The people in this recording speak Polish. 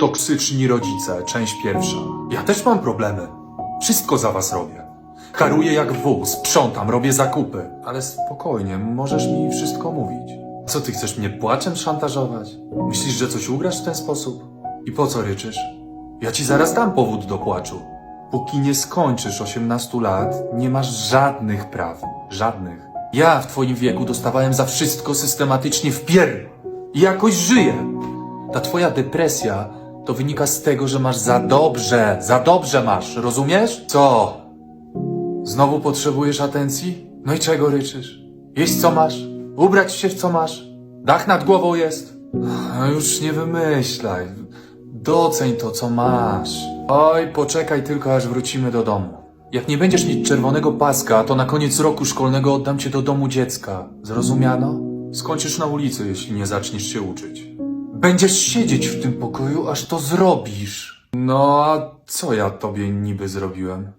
Toksyczni rodzice, część pierwsza. Ja też mam problemy. Wszystko za was robię. Karuję jak wół, sprzątam, robię zakupy. Ale spokojnie, możesz mi wszystko mówić. Co ty chcesz mnie płaczem szantażować? Myślisz, że coś ugrasz w ten sposób? I po co ryczysz? Ja ci zaraz dam powód do płaczu. Póki nie skończysz 18 lat, nie masz żadnych praw. Żadnych. Ja w twoim wieku dostawałem za wszystko systematycznie w pier... I jakoś żyję. Ta twoja depresja to wynika z tego, że masz za dobrze, za dobrze masz, rozumiesz? Co? Znowu potrzebujesz atencji? No i czego ryczysz? Jeść co masz? Ubrać się w co masz? Dach nad głową jest? No już nie wymyślaj. Doceń to, co masz. Oj, poczekaj tylko, aż wrócimy do domu. Jak nie będziesz mieć czerwonego paska, to na koniec roku szkolnego oddam cię do domu dziecka. Zrozumiano? Skończysz na ulicy, jeśli nie zaczniesz się uczyć. Będziesz siedzieć w tym pokoju, aż to zrobisz. No a co ja tobie niby zrobiłem?